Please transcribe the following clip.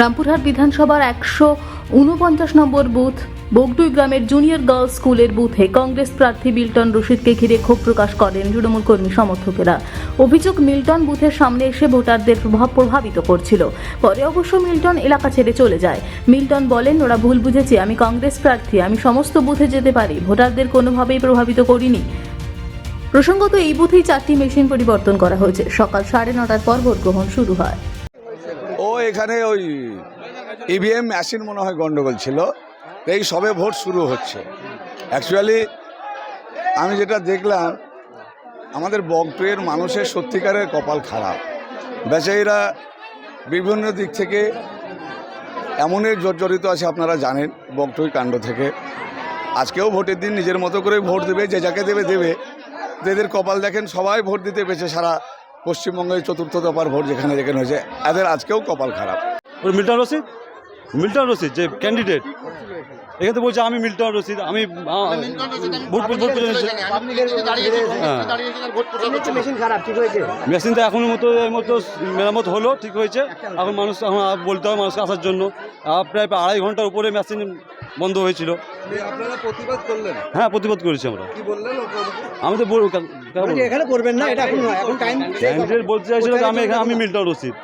রামপুরহাট বিধানসভার একশো উনপঞ্চাশ নম্বর বুথ, বগডুই গ্রামের জুনিয়র গার্লস স্কুলের বুথে কংগ্রেস প্রার্থী মিল্টন রশিদকে ঘিরে ক্ষোভ প্রকাশ করেন তৃণমূল কর্মী সমর্থকেরা। অভিযোগ, মিল্টন বুথের সামনে এসে ভোটারদের প্রভাব প্রভাবিত করছিল। পরে অবশ্য মিল্টন এলাকা ছেড়ে চলে যায়। মিল্টন বলেন, ওরা ভুল বুঝেছে, আমি কংগ্রেস প্রার্থী, আমি সমস্ত বুথে যেতে পারি, ভোটারদের কোনোভাবেই প্রভাবিত করিনি। প্রসঙ্গত, এই বুথেই চারটি মেশিন পরিবর্তন করা হয়েছে। সকাল সাড়ে নটার পর ভোট গ্রহণ শুরু হয়। এখানে ওই ইভিএম মেশিন মনে হয় গন্ডগোল ছিল। এই সবে ভোট শুরু হচ্ছে। অ্যাকচুয়ালি আমি যেটা দেখলাম, আমাদের বগটুয়ের মানুষের সত্যিকারের কপাল খারাপ। বেচারিরা বিভিন্ন দিক থেকে এমনই জর্জরিত আছে, আপনারা জানেন বগটুই কাণ্ড থেকে। আজকেও ভোটের দিন নিজের মতো করে ভোট দেবে, যে যাকে দেবে দেবে। তো এদের কপাল দেখেন, সবাই ভোট দিতে পেরেছে সারা পশ্চিমবঙ্গের চতুর্থ দফার ভোট যেখানে যেখানে হয়েছে, এদের আজকেও কপাল খারাপ। মিল্টন রশিদ? মিল্টন রশিদ, যে ক্যান্ডিডেট এখানে তো বলছে, আমি মিল্টন রশিদ, আমি ভোট। হ্যাঁ। মেশিন মেশিনটা এখনও মতো মতো মেরামত হলো, ঠিক হয়েছে। এখন মানুষ বলতে হবে মানুষকে আসার জন্য। প্রায় আড়াই ঘণ্টার উপরে মেশিন বন্ধ হয়েছিল। আপনারা প্রতিবাদ করলেন? হ্যাঁ প্রতিবাদ করেছি আমরা। আমি তো? এখানে করবেন না এটা এখন টাইম বলতে চাইছিলাম আমি এখানে আমি মিল্টন রশিদ।